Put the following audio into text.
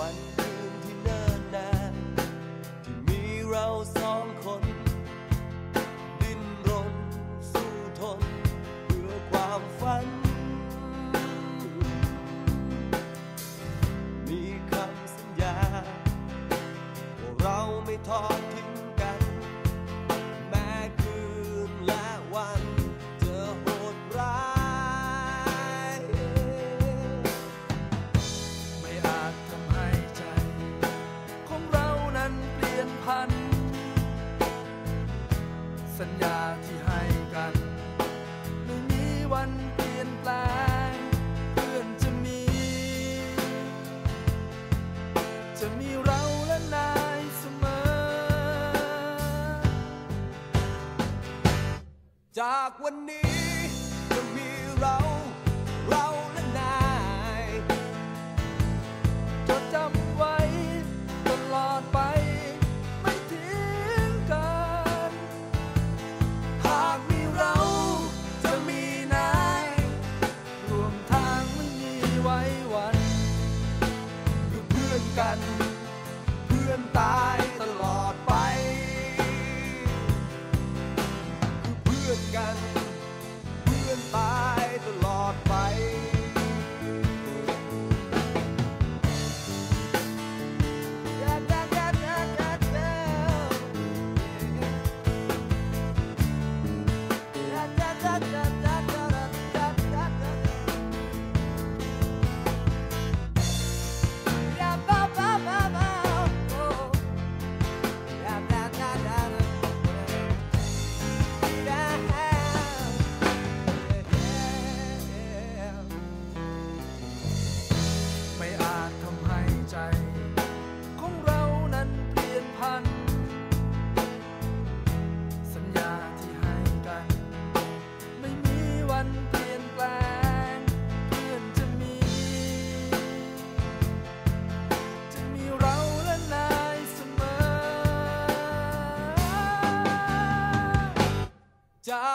one. วันเปลี่ยนแปลงเพื่อนจะมี จะมีเราและนายเสมอ จากวันนี้จะมีเรา เราและ buscando